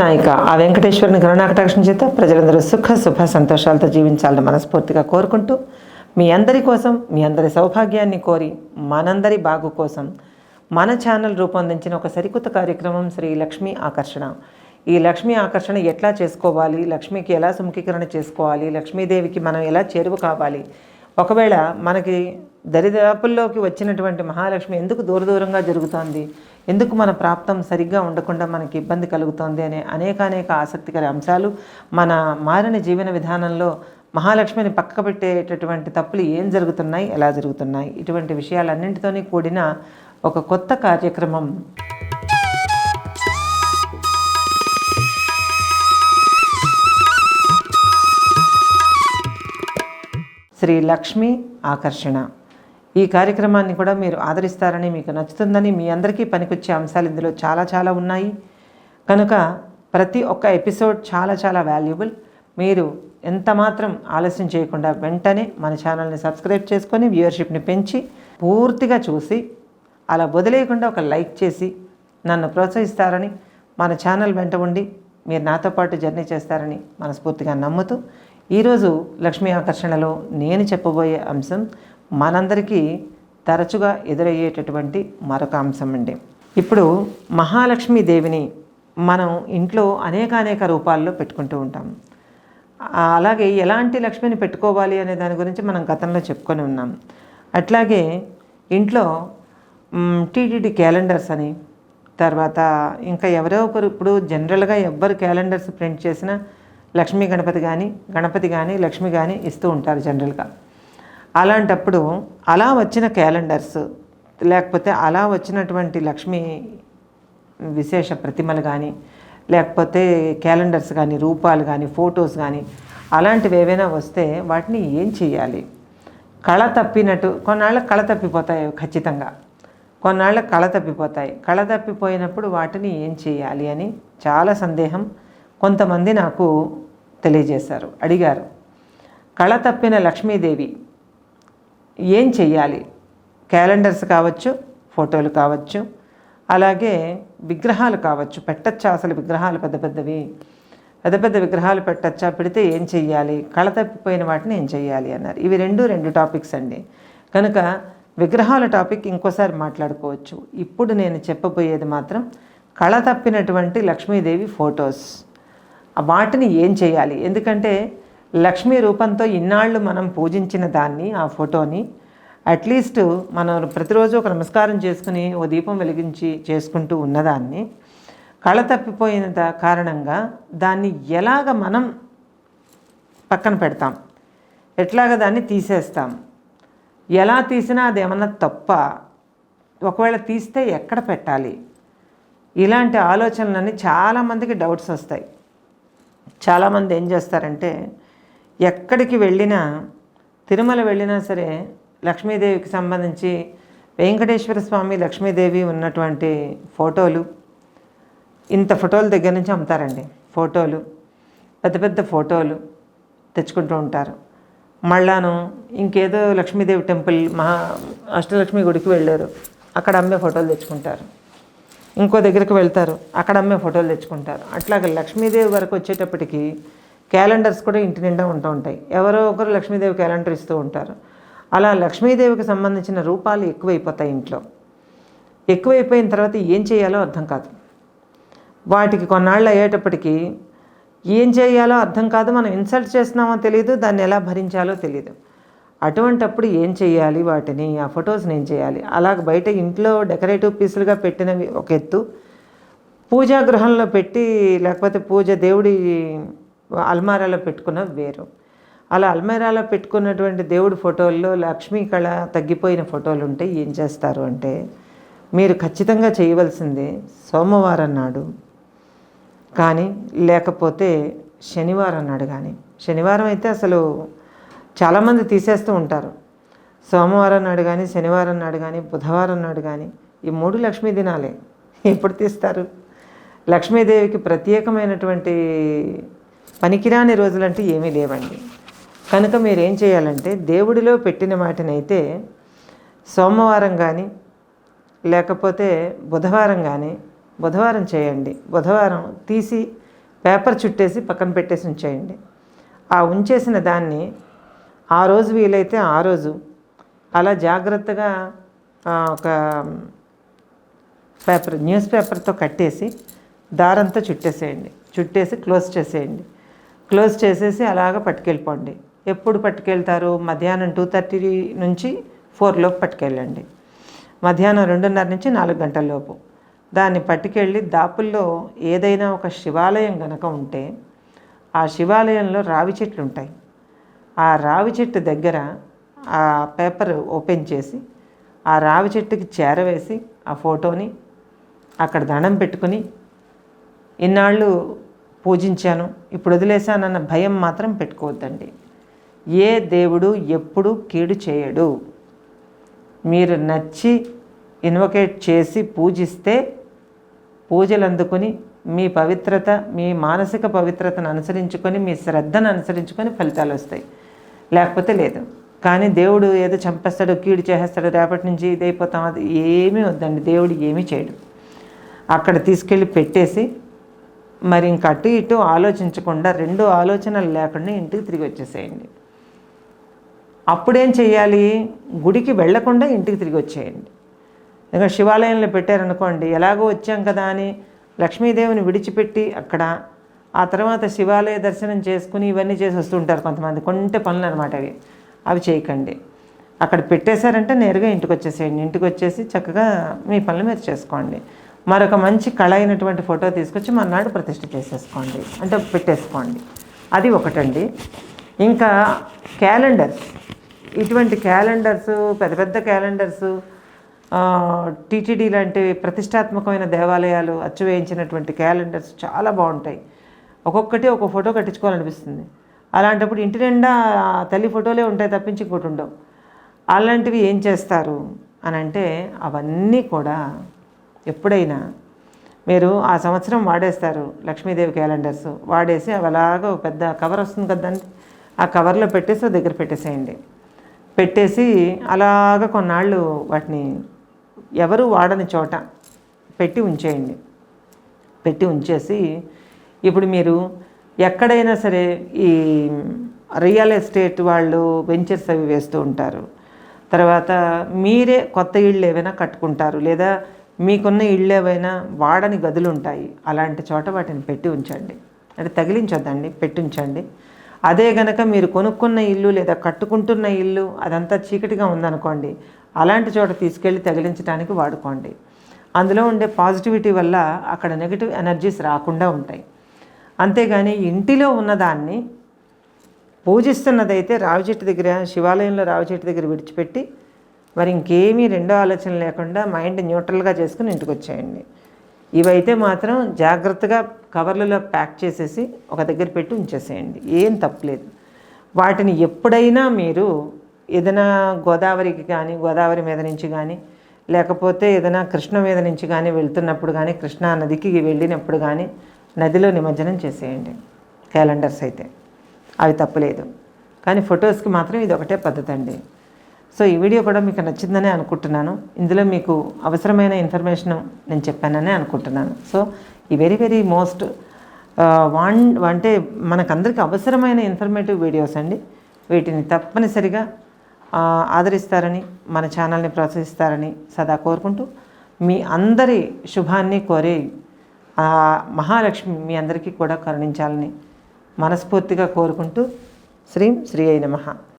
నాయక ఆ వెంకటేశ్వరుని కరుణాకటాక్షం చేత ప్రజలందరూ సుఖ శుభ సంతోషాలతో జీవించాలని మనస్ఫూర్తిగా కోరుకుంటూ మీ అందరి కోసం మీ అందరి సౌభాగ్యాన్ని కోరి మనందరి బాగు కోసం మన ఛానల్ రూపొందించిన ఒక సరికొత్త కార్యక్రమం శ్రీ లక్ష్మీ ఆకర్షణ. ఈ లక్ష్మీ ఆకర్షణ ఎట్లా చేసుకోవాలి? లక్ష్మికి ఎలా సుముఖీకరణ చేసుకోవాలి? లక్ష్మీదేవికి మనం ఎలా చేరువ కావాలి? ఒకవేళ మనకి దరిదాపుల్లోకి వచ్చినటువంటి మహాలక్ష్మి ఎందుకు దూర దూరంగా జరుగుతోంది? ఎందుకు మన ప్రాప్తం సరిగ్గా ఉండకుండా మనకి ఇబ్బంది కలుగుతోంది అనే అనేక అనేక ఆసక్తికర అంశాలు మన మారిన జీవన విధానంలో మహాలక్ష్మిని పక్క పెట్టేటటువంటి తప్పులు ఏం జరుగుతున్నాయి? ఎలా జరుగుతున్నాయి? ఇటువంటి విషయాలన్నింటితోని కూడిన ఒక కొత్త కార్యక్రమం. శ్రీ లక్ష్మి ఆకర్షణ. ఈ కార్యక్రమాన్ని కూడా మీరు ఆదరిస్తారని మీకు నచ్చుతుందని మీ అందరికీ పనికొచ్చే అంశాలు ఇందులో చాలా చాలా ఉన్నాయి. కనుక ప్రతి ఒక్క ఎపిసోడ్ చాలా చాలా వాల్యుబుల్. మీరు ఎంత మాత్రం ఆలస్యం చేయకుండా వెంటనే మన ఛానల్ని సబ్స్క్రైబ్ చేసుకొని వ్యూవర్షిప్ని పెంచి పూర్తిగా చూసి అలా వదిలేయకుండా ఒక లైక్ చేసి నన్ను ప్రోత్సహిస్తారని మన ఛానల్ వెంట ఉండి మీరు నాతో పాటు జర్నీ చేస్తారని మనస్ఫూర్తిగా నమ్ముతూ ఈరోజు లక్ష్మీ ఆకర్షణలో నేను చెప్పబోయే అంశం మనందరికీ తరచుగా ఎదురయ్యేటటువంటి మరొక అంశం అండి. ఇప్పుడు మహాలక్ష్మి దేవిని మనం ఇంట్లో అనేక అనేక రూపాల్లో పెట్టుకుంటూ ఉంటాం. అలాగే ఎలాంటి లక్ష్మిని పెట్టుకోవాలి అనే దాని గురించి మనం గతంలో చెప్పుకొని ఉన్నాం. అట్లాగే ఇంట్లో టీటీడీ క్యాలెండర్స్ అని తర్వాత ఇంకా ఎవరో ఒకరు ఇప్పుడు జనరల్గా ఎవ్వరు క్యాలెండర్స్ ప్రింట్ చేసినా లక్ష్మీ గణపతి కానీ గణపతి కానీ లక్ష్మి కానీ ఇస్తూ ఉంటారు జనరల్గా. అలాంటప్పుడు అలా వచ్చిన క్యాలెండర్స్ లేకపోతే అలా వచ్చినటువంటి లక్ష్మీ విశేష ప్రతిమలు కానీ లేకపోతే క్యాలెండర్స్ కానీ రూపాలు కానీ ఫొటోస్ కానీ అలాంటివి ఏవైనా వస్తే వాటిని ఏం చేయాలి? కళ తప్పినట్టు కొన్నాళ్ళ కళ తప్పిపోతాయి ఖచ్చితంగా. కొన్నాళ్ళ కళ తప్పిపోతాయి. కళ తప్పిపోయినప్పుడు వాటిని ఏం చేయాలి అని చాలా సందేహం కొంతమంది నాకు తెలియజేశారు. అడిగారు కళ తప్పిన లక్ష్మీదేవి ఏం చెయ్యాలి? క్యాలెండర్స్ కావచ్చు ఫోటోలు కావచ్చు అలాగే విగ్రహాలు కావచ్చు పెట్టచ్చా? అసలు విగ్రహాలు పెద్ద పెద్దవి పెద్ద పెద్ద విగ్రహాలు పెట్టచ్చా? పెడితే ఏం చెయ్యాలి? కళ తప్పిపోయిన వాటిని ఏం చెయ్యాలి? అన్నారు. ఇవి రెండు రెండు టాపిక్స్ అండి. కనుక విగ్రహాల టాపిక్ ఇంకోసారి మాట్లాడుకోవచ్చు. ఇప్పుడు నేను చెప్పబోయేది మాత్రం కళ తప్పినటువంటి లక్ష్మీదేవి ఫొటోస్. వాటిని ఏం చేయాలి? ఎందుకంటే లక్ష్మీ రూపంతో ఇన్నాళ్ళు మనం పూజించిన దాన్ని ఆ ఫోటోని అట్లీస్ట్ మనం ప్రతిరోజు ఒక నమస్కారం చేసుకుని ఓ దీపం వెలిగించి చేసుకుంటూ ఉన్నదాన్ని కళ తప్పిపోయిన దా- కారణంగా దాన్ని ఎలాగ మనం పక్కన పెడతాం? ఎట్లాగ దాన్ని తీసేస్తాం? ఎలా తీసినా అది ఏమన్నా తప్ప ఒకవేళ తీస్తే ఎక్కడ పెట్టాలి? ఇలాంటి ఆలోచనలన్నీ చాలామందికి డౌట్స్ వస్తాయి. చాలామంది ఏం చేస్తారంటే ఎక్కడికి వెళ్ళినా తిరుమల వెళ్ళినా సరే లక్ష్మీదేవికి సంబంధించి వెంకటేశ్వర స్వామి లక్ష్మీదేవి ఉన్నటువంటి ఫోటోలు ఇంత ఫోటోల దగ్గర నుంచి అమ్ముతారండి. ఫోటోలు పెద్ద పెద్ద ఫోటోలు తెచ్చుకుంటూ ఉంటారు. మళ్ళాను ఇంకేదో లక్ష్మీదేవి టెంపుల్ మహా అష్టలక్ష్మి గుడికి వెళ్ళారు. అక్కడ అమ్మే ఫోటోలు తెచ్చుకుంటారు. ఇంకో దగ్గరికి వెళ్తారు. అక్కడ అమ్మే ఫోటోలు తెచ్చుకుంటారు. అట్లాగే లక్ష్మీదేవి వరకు వచ్చేటప్పటికి క్యాలెండర్స్ కూడా ఇంటి నిండా ఉంటూ ఉంటాయి. ఎవరో ఒకరు లక్ష్మీదేవి క్యాలెండర్ ఇస్తూ ఉంటారు. అలా లక్ష్మీదేవికి సంబంధించిన రూపాలు ఎక్కువైపోతాయి ఇంట్లో. ఎక్కువైపోయిన తర్వాత ఏం చేయాలో అర్థం కాదు. వాటికి కొన్నాళ్ళు అయ్యేటప్పటికి ఏం చేయాలో అర్థం కాదు. మనం ఇన్సల్ట్ చేస్తున్నామో తెలియదు దాన్ని ఎలా భరించాలో తెలియదు అటువంటప్పుడు ఏం చేయాలి వాటిని? ఆ ఫొటోస్ని ఏం చేయాలి అలాగ బయట ఇంట్లో డెకరేటివ్ పీసులుగా పెట్టినవి ఒక ఎత్తు. పూజా గృహంలో పెట్టి లేకపోతే పూజ దేవుడి అల్మారాలో పెట్టుకున్న వేరు. అలా అల్మారాలో పెట్టుకున్నటువంటి దేవుడి ఫోటోల్లో లక్ష్మీ కళ తగ్గిపోయిన ఫోటోలు ఉంటే ఏం చేస్తారు అంటే మీరు ఖచ్చితంగా చేయవలసింది సోమవారం నాడు. కానీ లేకపోతే శనివారం నాడు కానీ. శనివారం అయితే అసలు చాలామంది తీసేస్తూ ఉంటారు. సోమవారం నాడు కానీ శనివారం నాడు కానీ బుధవారం నాడు కానీ ఈ మూడు లక్ష్మీ దినాలే. ఎప్పుడు తీస్తారు? లక్ష్మీదేవికి ప్రత్యేకమైనటువంటి పనికిరాని రోజులంటూ ఏమీ లేవండి. కనుక మీరు ఏం చేయాలంటే దేవుడిలో పెట్టిన వాటినైతే సోమవారం కానీ లేకపోతే బుధవారం కానీ బుధవారం చేయండి. బుధవారం తీసి పేపర్ చుట్టేసి పక్కన పెట్టేసి ఉంచేయండి. ఆ ఉంచేసిన దాన్ని ఆ రోజు వీలైతే ఆ రోజు. అలా జాగ్రత్తగా ఒక పేపర్ న్యూస్ పేపర్తో కట్టేసి దారంతో చుట్టేసేయండి. చుట్టేసి క్లోజ్ చేసేయండి. క్లోజ్ చేసేసి అలాగ పట్టుకెళ్ళిపోండి. ఎప్పుడు పట్టుకెళ్తారు? మధ్యాహ్నం టూ థర్టీ నుంచి ఫోర్ లోపు పట్టుకెళ్ళండి. మధ్యాహ్నం రెండున్నర నుంచి నాలుగు గంటల లోపు. దాన్ని పట్టుకెళ్ళి దాపుల్లో ఏదైనా ఒక శివాలయం గనక ఉంటే ఆ శివాలయంలో రావి చెట్లు ఉంటాయి ఆ రావి చెట్టు దగ్గర ఆ పేపర్ ఓపెన్ చేసి ఆ రావి చెట్టుకి చేరవేసి ఆ ఫోటోని అక్కడ దండం పెట్టుకుని ఇన్నాళ్ళు పూజించాను ఇప్పుడు వదిలేశానన్న భయం మాత్రం పెట్టుకోవద్దండి. ఏ దేవుడు ఎప్పుడు కీడు చేయడు. మీరు నచ్చి ఇన్వకేట్ చేసి పూజిస్తే పూజలు అందుకుని మీ పవిత్రత మీ మానసిక పవిత్రతను అనుసరించుకొని మీ శ్రద్ధను అనుసరించుకొని ఫలితాలు వస్తాయి. లేకపోతే లేదు. కానీ దేవుడు ఏదో చంపేస్తాడు కీడు చేసేస్తాడు రేపటి నుంచి ఇదైపోతాం. అది ఏమీ వద్దండి. దేవుడు ఏమీ చేయడు. అక్కడ తీసుకెళ్ళి పెట్టేసి మరి ఇంక అటు ఇటు ఆలోచించకుండా రెండు ఆలోచనలు లేకుండా ఇంటికి తిరిగి వచ్చేసేయండి. అప్పుడేం చేయాలి గుడికి వెళ్ళకుండా ఇంటికి తిరిగి వచ్చేయండి. ఇంకా శివాలయంలో పెట్టారనుకోండి ఎలాగో వచ్చాం కదా అని లక్ష్మీదేవిని విడిచిపెట్టి అక్కడ ఆ తర్వాత శివాలయ దర్శనం చేసుకుని ఇవన్నీ చేసి వస్తుంటారు కొంతమంది. కొంటే పనులు అనమాట అవి. అవి చేయకండి. అక్కడ పెట్టేశారంటే నేరుగా ఇంటికి వచ్చేసేయండి ఇంటికి వచ్చేసి చక్కగా మీ పనులు మీరు చేసుకోండి. మరొక మంచి కళ అయినటువంటి ఫోటో తీసుకొచ్చి మర్నాడు ప్రతిష్ఠ చేసేసుకోండి. అంటే పెట్టేసుకోండి. అది ఒకటండి. ఇంకా క్యాలెండర్స్. ఇటువంటి క్యాలెండర్స్ పెద్ద పెద్ద క్యాలెండర్స్ టీటీడీ లాంటి ప్రతిష్టాత్మకమైన దేవాలయాలు అచ్చు వేయించినటువంటి క్యాలెండర్స్ చాలా బాగుంటాయి. ఒక్కొక్కటి ఒక ఫోటో కట్టించుకోవాలనిపిస్తుంది. అలాంటప్పుడు ఇంటి నిండా ఆ తల్లి ఫోటోలే ఉంటాయి తప్పించి ఇంకోటి ఉండవు. అలాంటివి ఏం చేస్తారు అని అంటే అవన్నీ కూడా ఎప్పుడైనా మీరు ఆ సంవత్సరం వాడేస్తారు లక్ష్మీదేవి క్యాలెండర్స్. వాడేసి అవి అలాగా ఒక పెద్ద కవర్ వస్తుంది కదండి. ఆ కవర్లో పెట్టేసి దగ్గర పెట్టేసేయండి. పెట్టేసి అలాగ కొన్నాళ్ళు వాటిని ఎవరు వాడని చోట పెట్టి ఉంచేయండి. పెట్టి ఉంచేసి ఇప్పుడు మీరు ఎక్కడైనా సరే ఈ రియల్ ఎస్టేట్ వాళ్ళు వెంచర్స్ అవి వేస్తూ ఉంటారు. తర్వాత మీరే కొత్త ఇళ్ళు ఏవైనా కట్టుకుంటారు. లేదా మీకున్న ఇళ్ళు ఏవైనా వాడని గదులు ఉంటాయి. అలాంటి చోట వాటిని పెట్టి ఉంచండి. అంటే తగిలించొద్దండి పెట్టించండి. అదే గనక మీరు కొనుక్కున్న ఇల్లు లేదా కట్టుకుంటున్న ఇల్లు అదంతా చీకటిగా ఉందనుకోండి అలాంటి చోట తీసుకెళ్ళి తగిలించడానికి వాడుకోండి. అందులో ఉండే పాజిటివిటీ వల్ల అక్కడ నెగిటివ్ ఎనర్జీస్ రాకుండా ఉంటాయి. అంతేగాని ఇంటిలో ఉన్నదాన్ని పూజిస్తున్నదైతే రావి చెట్టు దగ్గర శివాలయంలో రావి చెట్టు దగ్గర విడిచిపెట్టి మరి ఇంకేమీ రెండో ఆలోచన లేకుండా మైండ్ న్యూట్రల్గా చేసుకుని ఇంటికి వచ్చేయండి ఇవైతే మాత్రం జాగ్రత్తగా కవర్లలో ప్యాక్ చేసేసి ఒక దగ్గర పెట్టి ఉంచేసేయండి. ఏం తప్పులేదు వాటిని ఎప్పుడైనా మీరు ఏదైనా గోదావరికి కానీ గోదావరి మీద నుంచి కానీ లేకపోతే ఏదైనా కృష్ణ మీద నుంచి కానీ వెళ్తున్నప్పుడు కానీ కృష్ణా నదికి వెళ్ళినప్పుడు కానీ నదిలో నిమజ్జనం చేసేయండి. క్యాలెండర్స్ అయితే. అవి తప్పులేదు. కానీ ఫొటోస్కి మాత్రం ఇది ఒకటే పద్ధతి అండి సో ఈ వీడియో కూడా మీకు నచ్చిందనే అనుకుంటున్నాను. ఇందులో మీకు అవసరమైన ఇన్ఫర్మేషన్ నేను చెప్పాననే అనుకుంటున్నాను. సో ఈ వెరీ వెరీ మోస్ట్ వాన్ అంటే మనకందరికీ అవసరమైన ఇన్ఫర్మేటివ్ వీడియోస్ అండి. వీటిని తప్పనిసరిగా ఆదరిస్తారని మన ఛానల్ని ప్రోత్సహిస్తారని సదా కోరుకుంటూ మీ అందరి శుభాన్ని కోరే ఆ మహాలక్ష్మి మీ అందరికీ కూడా కరుణించాలని మనస్ఫూర్తిగా కోరుకుంటూ శ్రీం శ్రీ అయిన మహా